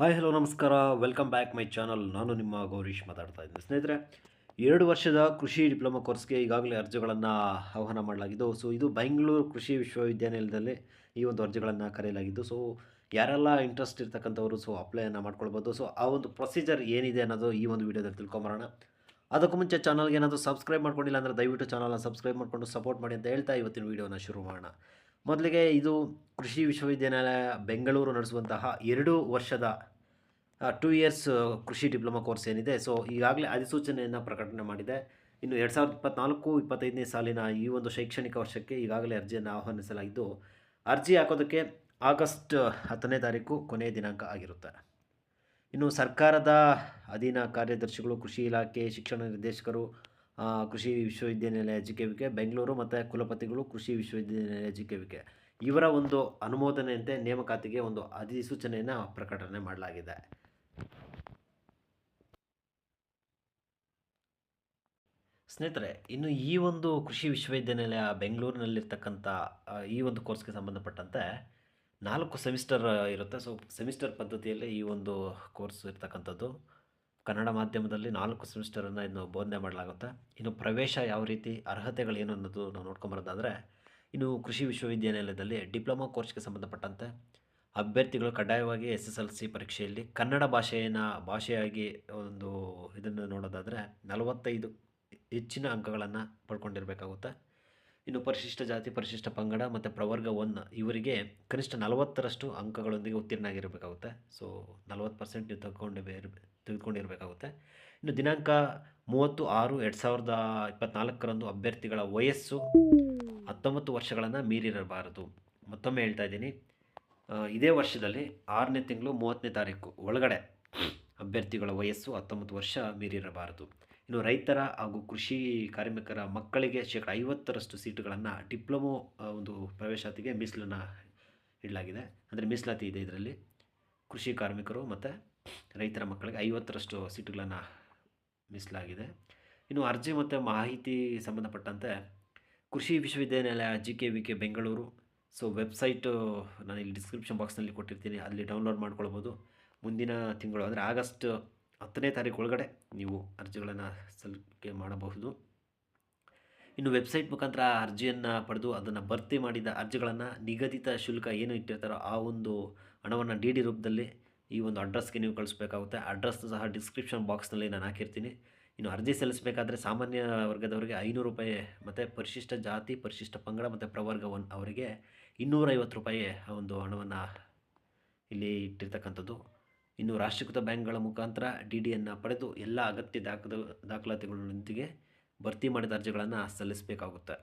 Hi hello ನಮಸ್ಕಾರ. Welcome back my channel ನಾನು ನಿಮ್ಮ ಗೌರೀಶ್ ಮಾತಾಡ್ತಾ ಇದ್ದೀನಿ. ಸ್ನೇಹಿತರೆ, ಎರಡು ವರ್ಷದ ಕೃಷಿ ಡಿಪ್ಲೊಮಾ ಕೋರ್ಸ್ಗೆ ಈಗಾಗಲೇ ಅರ್ಜಿಗಳನ್ನು ಆಹ್ವಾನ ಮಾಡಲಾಗಿದ್ದು ಸೊ ಇದು ಬೆಂಗಳೂರು ಕೃಷಿ ವಿಶ್ವವಿದ್ಯಾನಿಲಯದಲ್ಲಿ ಈ ಒಂದು ಅರ್ಜಿಗಳನ್ನು ಕರೆಯಲಾಗಿದ್ದು ಸೊ ಯಾರೆಲ್ಲ ಇಂಟ್ರೆಸ್ಟ್ ಇರ್ತಕ್ಕಂಥವ್ರು ಸೊ ಅಪ್ಲೈಯನ್ನು ಮಾಡ್ಕೊಳ್ಬೋದು. ಸೊ ಆ ಒಂದು ಪ್ರೊಸೀಜರ್ ಏನಿದೆ ಅನ್ನೋದು ಈ ಒಂದು ವಿಡಿಯೋದಲ್ಲಿ ತಿಳ್ಕೊಂಬರೋಣ. ಅದಕ್ಕೂ ಮುಂಚೆ ಚಾನಲ್ಗೆ ಏನಾದರೂ ಸಬ್ಸ್ಕ್ರೈಬ್ ಮಾಡ್ಕೊಂಡಿಲ್ಲ ಅಂದರೆ ದಯವಿಟ್ಟು ಚಾನಲ್ನ ಸಬ್ಸ್ಕ್ರೈಬ್ ಮಾಡಿಕೊಂಡು ಸಪೋರ್ಟ್ ಮಾಡಿ ಅಂತ ಹೇಳ್ತಾ ಇವತ್ತಿನ ವಿಡಿಯೋನ ಶುರು ಮಾಡೋಣ. ಮೊದಲಿಗೆ ಇದು ಕೃಷಿ ವಿಶ್ವವಿದ್ಯಾನಿಲಯ ಬೆಂಗಳೂರು ನಡೆಸುವಂತಹ ಎರಡು ವರ್ಷದ ಟೂ ಇಯರ್ಸ್ ಕೃಷಿ ಡಿಪ್ಲೊಮಾ ಕೋರ್ಸ್ ಏನಿದೆ. ಸೊ ಈಗಾಗಲೇ ಅಧಿಸೂಚನೆಯನ್ನು ಪ್ರಕಟಣೆ ಮಾಡಿದೆ. ಇನ್ನು ಎರಡು ಸಾವಿರದ ಇಪ್ಪತ್ನಾಲ್ಕು, ಇಪ್ಪತ್ತೈದನೇ ಸಾಲಿನ ಈ ಒಂದು ಶೈಕ್ಷಣಿಕ ವರ್ಷಕ್ಕೆ ಈಗಾಗಲೇ ಅರ್ಜಿಯನ್ನು ಆಹ್ವಾನಿಸಲಾಗಿದ್ದು ಅರ್ಜಿ ಹಾಕೋದಕ್ಕೆ ಆಗಸ್ಟ್ ಹತ್ತನೇ ತಾರೀಕು ಕೊನೆಯ ದಿನಾಂಕ ಆಗಿರುತ್ತೆ. ಇನ್ನು ಸರ್ಕಾರದ ಅಧೀನ ಕಾರ್ಯದರ್ಶಿಗಳು, ಕೃಷಿ ಇಲಾಖೆ, ಶಿಕ್ಷಣ ನಿರ್ದೇಶಕರು ಕೃಷಿ ವಿಶ್ವವಿದ್ಯಾನಿಲಯ ಜಿ ಕೆ ವಿಕೆ ಬೆಂಗಳೂರು ಮತ್ತು ಕುಲಪತಿಗಳು ಕೃಷಿ ವಿಶ್ವವಿದ್ಯಾನಿಲಯ ಜಿ ಕೆ ವಿಕೆ ಇವರ ಒಂದು ಅನುಮೋದನೆಯಂತೆ ನೇಮಕಾತಿಗೆ ಒಂದು ಅಧಿಸೂಚನೆಯನ್ನು ಪ್ರಕಟಣೆ ಮಾಡಲಾಗಿದೆ. ಸ್ನೇಹಿತರೆ, ಇನ್ನು ಈ ಒಂದು ಕೃಷಿ ವಿಶ್ವವಿದ್ಯಾನಿಲಯ ಬೆಂಗಳೂರಿನಲ್ಲಿರ್ತಕ್ಕಂಥ ಈ ಒಂದು ಕೋರ್ಸ್ಗೆ ಸಂಬಂಧಪಟ್ಟಂತೆ ನಾಲ್ಕು ಸೆಮಿಸ್ಟರ್ ಇರುತ್ತೆ. ಸೊ, ಸೆಮಿಸ್ಟರ್ ಪದ್ಧತಿಯಲ್ಲಿ ಈ ಒಂದು ಕೋರ್ಸ್ ಇರ್ತಕ್ಕಂಥದ್ದು. ಕನ್ನಡ ಮಾಧ್ಯಮದಲ್ಲಿ ನಾಲ್ಕು ಸೆಮಿಸ್ಟರನ್ನು ಇನ್ನು ಬೋಧನೆ ಮಾಡಲಾಗುತ್ತೆ. ಇನ್ನು ಪ್ರವೇಶ ಯಾವ ರೀತಿ ಅರ್ಹತೆಗಳೇನು ಅನ್ನೋದು ನಾವು ನೋಡ್ಕೊಂಬರೋದಾದರೆ, ಇನ್ನು ಕೃಷಿ ವಿಶ್ವವಿದ್ಯಾನಿಲಯದಲ್ಲಿ ಡಿಪ್ಲೊಮಾ ಕೋರ್ಸ್ಗೆ ಸಂಬಂಧಪಟ್ಟಂತೆ ಅಭ್ಯರ್ಥಿಗಳು ಕಡ್ಡಾಯವಾಗಿ ಎಸ್ ಎಸ್ ಎಲ್ ಸಿ ಪರೀಕ್ಷೆಯಲ್ಲಿ ಕನ್ನಡ ಭಾಷೆಯನ್ನು ಭಾಷೆಯಾಗಿ ಒಂದು ಇದನ್ನು ನೋಡೋದಾದರೆ ನಲವತ್ತೈದು ಹೆಚ್ಚಿನ ಅಂಕಗಳನ್ನು ಪಡ್ಕೊಂಡಿರಬೇಕಾಗುತ್ತೆ. ಇನ್ನು ಪರಿಶಿಷ್ಟ ಜಾತಿ, ಪರಿಶಿಷ್ಟ ಪಂಗಡ ಮತ್ತು ಪ್ರವರ್ಗ ಒನ್ ಇವರಿಗೆ ಕನಿಷ್ಠ ನಲವತ್ತರಷ್ಟು ಅಂಕಗಳೊಂದಿಗೆ ಉತ್ತೀರ್ಣ ಆಗಿರಬೇಕಾಗುತ್ತೆ ಸೊ ನಲವತ್ತು ಪರ್ಸೆಂಟ್ ನೀವು ಬೇರೆ ತೆಗೆದುಕೊಂಡಿರಬೇಕಾಗುತ್ತೆ. ಇನ್ನು ದಿನಾಂಕ ಮೂವತ್ತು ಆರು ಎರಡು ಸಾವಿರದ ಇಪ್ಪತ್ನಾಲ್ಕರಂದು ಅಭ್ಯರ್ಥಿಗಳ ವಯಸ್ಸು ಹತ್ತೊಂಬತ್ತು ವರ್ಷಗಳನ್ನು ಮೀರಿರಬಾರದು. ಮತ್ತೊಮ್ಮೆ ಹೇಳ್ತಾ ಇದ್ದೀನಿ. ಇದೇ ವರ್ಷದಲ್ಲಿ ಆರನೇ ತಿಂಗಳು ಮೂವತ್ತನೇ ತಾರೀಕು ಒಳಗಡೆ ಅಭ್ಯರ್ಥಿಗಳ ವಯಸ್ಸು ಹತ್ತೊಂಬತ್ತು ವರ್ಷ ಮೀರಿರಬಾರದು. ಇನ್ನು ರೈತರ ಹಾಗೂ ಕೃಷಿ ಕಾರ್ಮಿಕರ ಮಕ್ಕಳಿಗೆ ಶೇಕಡ ಐವತ್ತರಷ್ಟು ಸೀಟುಗಳನ್ನು ಡಿಪ್ಲೊಮೊ ಒಂದು ಪ್ರವೇಶಾತಿಗೆ ಮೀಸಲನ್ನು ಇಡಲಾಗಿದೆ. ಅಂದರೆ ಮೀಸಲಾತಿ ಇದೆ ಇದರಲ್ಲಿ. ಕೃಷಿ ಕಾರ್ಮಿಕರು ಮತ್ತು ರೈತರ ಮಕ್ಕಳಿಗೆ ಐವತ್ತರಷ್ಟು ಸೀಟುಗಳನ್ನು ಮೀಸಲಾಗಿದೆ. ಇನ್ನು ಅರ್ಜಿ ಮತ್ತು ಮಾಹಿತಿ ಸಂಬಂಧಪಟ್ಟಂತೆ ಕೃಷಿ ವಿಶ್ವವಿದ್ಯಾನಿಲಯ G K V K Bengaluru. So, website ನಾನು ಇಲ್ಲಿ ಡಿಸ್ಕ್ರಿಪ್ಷನ್ ಬಾಕ್ಸ್ನಲ್ಲಿ ಕೊಟ್ಟಿರ್ತೀನಿ. ಅಲ್ಲಿ ಡೌನ್ಲೋಡ್ ಮಾಡ್ಕೊಳ್ಬೋದು. ಮುಂದಿನ ತಿಂಗಳು, ಅಂದರೆ ಆಗಸ್ಟ್ ಹತ್ತನೇ ತಾರೀಕು ಒಳಗಡೆ ನೀವು ಅರ್ಜಿಗಳನ್ನು ಸಲ್ಲಿಕೆ ಮಾಡಬಹುದು. ಇನ್ನು ವೆಬ್ಸೈಟ್ ಮುಖಾಂತರ ಅರ್ಜಿಯನ್ನು ಪಡೆದು ಅದನ್ನು ಭರ್ತಿ ಮಾಡಿದ ಅರ್ಜಿಗಳನ್ನು ನಿಗದಿತ ಶುಲ್ಕ ಏನು ಇಟ್ಟಿರ್ತಾರೋ ಆ ಒಂದು ಹಣವನ್ನು ಡಿ ಡಿ ರೂಪದಲ್ಲಿ ಈ ಒಂದು ಅಡ್ರೆಸ್ಗೆ ನೀವು ಕಳಿಸ್ಬೇಕಾಗುತ್ತೆ. ಅಡ್ರೆಸ್ ಸಹ ಡಿಸ್ಕ್ರಿಪ್ಷನ್ ಬಾಕ್ಸ್ನಲ್ಲಿ ನಾನು ಹಾಕಿರ್ತೀನಿ. ಇನ್ನು ಅರ್ಜಿ ಸಲ್ಲಿಸಬೇಕಾದ್ರೆ ಸಾಮಾನ್ಯ ವರ್ಗದವರಿಗೆ ಐನೂರು ರೂಪಾಯಿ ಮತ್ತು ಪರಿಶಿಷ್ಟ ಜಾತಿ, ಪರಿಶಿಷ್ಟ ಪಂಗಡ ಮತ್ತು ಪ್ರವರ್ಗ ಒನ್ ಅವರಿಗೆ ಇನ್ನೂರೈವತ್ತು ರೂಪಾಯಿ ಒಂದು ಹಣವನ್ನು ಇಲ್ಲಿ ಇಟ್ಟಿರ್ತಕ್ಕಂಥದ್ದು. ಇನ್ನು ರಾಷ್ಟ್ರೀಕೃತ ಬ್ಯಾಂಕ್ಗಳ ಮುಖಾಂತರ ಡಿ ಡಿಯನ್ನು ಪಡೆದು ಎಲ್ಲ ಅಗತ್ಯ ದಾಖಲ, ದಾಖಲಾತಿಗಳೊಂದಿಗೆ ಭರ್ತಿ ಮಾಡಿದ ಅರ್ಜಿಗಳನ್ನು ಸಲ್ಲಿಸಬೇಕಾಗುತ್ತೆ.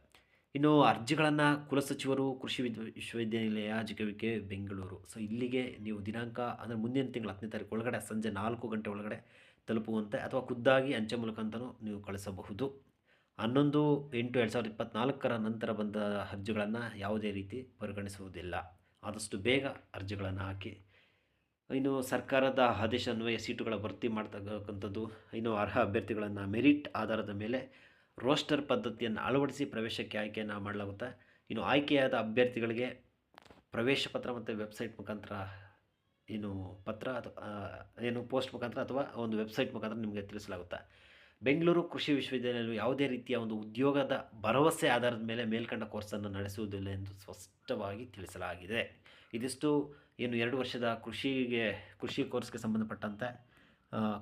ಇನ್ನು ಅರ್ಜಿಗಳನ್ನು ಕುಲಸಚಿವರು ಕೃಷಿ ವಿದ್, ವಿಶ್ವವಿದ್ಯಾನಿಲಯ ಜಿಕೆವಿಕೆ ಬೆಂಗಳೂರು. ಸೊ ಇಲ್ಲಿಗೆ ನೀವು ದಿನಾಂಕ ಅಂದರೆ ಮುಂದಿನ ತಿಂಗಳ ಹತ್ತನೇ ತಾರೀಕು ಒಳಗಡೆ, ಸಂಜೆ ನಾಲ್ಕು ಗಂಟೆ ಒಳಗಡೆ ತಲುಪುವಂತೆ ಅಥವಾ ಖುದ್ದಾಗಿ ಅಂಚೆ ಮೂಲಕ ಅಂತಲೂ ನೀವು ಕಳಿಸಬಹುದು. ಹನ್ನೊಂದು ಎಂಟು ಎರಡು ಸಾವಿರದ ಇಪ್ಪತ್ತ್ನಾಲ್ಕರ ನಂತರ ಬಂದ ಅರ್ಜಿಗಳನ್ನು ಯಾವುದೇ ರೀತಿ ಪರಿಗಣಿಸುವುದಿಲ್ಲ. ಆದಷ್ಟು ಬೇಗ ಅರ್ಜಿಗಳನ್ನು ಹಾಕಿ ಇನ್ನು ಸರ್ಕಾರದ ಆದೇಶ ಅನ್ವಯ ಸೀಟುಗಳ ಭರ್ತಿ ಮಾಡ್ತಕ್ಕಂಥದ್ದು, ಇನ್ನು ಅರ್ಹ ಅಭ್ಯರ್ಥಿಗಳನ್ನು ಮೆರಿಟ್ ಆಧಾರದ ಮೇಲೆ ರೋಸ್ಟರ್ ಪದ್ಧತಿಯನ್ನು ಅಳವಡಿಸಿ ಪ್ರವೇಶಕ್ಕೆ ಆಯ್ಕೆಯನ್ನು ಮಾಡಲಾಗುತ್ತೆ. ಇನ್ನು ಆಯ್ಕೆಯಾದ ಅಭ್ಯರ್ಥಿಗಳಿಗೆ ಪ್ರವೇಶ ಪತ್ರ ಮತ್ತು ವೆಬ್ಸೈಟ್ ಮುಖಾಂತರ ಏನು ಪತ್ರ ಅಥವಾ ಏನು ಪೋಸ್ಟ್ ಮುಖಾಂತರ ಅಥವಾ ಒಂದು ವೆಬ್ಸೈಟ್ ಮುಖಾಂತರ ನಿಮಗೆ ತಿಳಿಸಲಾಗುತ್ತೆ. ಬೆಂಗಳೂರು ಕೃಷಿ ವಿಶ್ವವಿದ್ಯಾನಿಲಯವು ಯಾವುದೇ ರೀತಿಯ ಒಂದು ಉದ್ಯೋಗದ ಭರವಸೆ ಆಧಾರದ ಮೇಲೆ ಮೇಲ್ಕಂಡ ಕೋರ್ಸನ್ನು ನಡೆಸುವುದಿಲ್ಲ ಎಂದು ಸ್ಪಷ್ಟವಾಗಿ ತಿಳಿಸಲಾಗಿದೆ. ಇದಿಷ್ಟು ಏನು ಎರಡು ವರ್ಷದ ಕೃಷಿಗೆ, ಕೃಷಿ ಕೋರ್ಸ್ಗೆ ಸಂಬಂಧಪಟ್ಟಂತೆ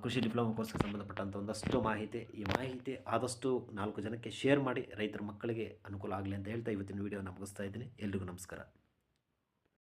ಕೃಷಿ ಡಿಪ್ಲೊಮಾ ಕೋರ್ಸ್ಗೆ ಸಂಬಂಧಪಟ್ಟಂಥ ಒಂದಷ್ಟು ಮಾಹಿತಿ. ಈ ಮಾಹಿತಿ ಆದಷ್ಟು ನಾಲ್ಕು ಜನಕ್ಕೆ ಶೇರ್ ಮಾಡಿ ರೈತರ ಮಕ್ಕಳಿಗೆ ಅನುಕೂಲ ಆಗಲಿ ಅಂತ ಹೇಳ್ತಾ ಇವತ್ತಿನ ವಿಡಿಯೋನ ಮುಗಿಸ್ತಾ ಇದ್ದೀನಿ. ಎಲ್ರಿಗೂ ನಮಸ್ಕಾರ.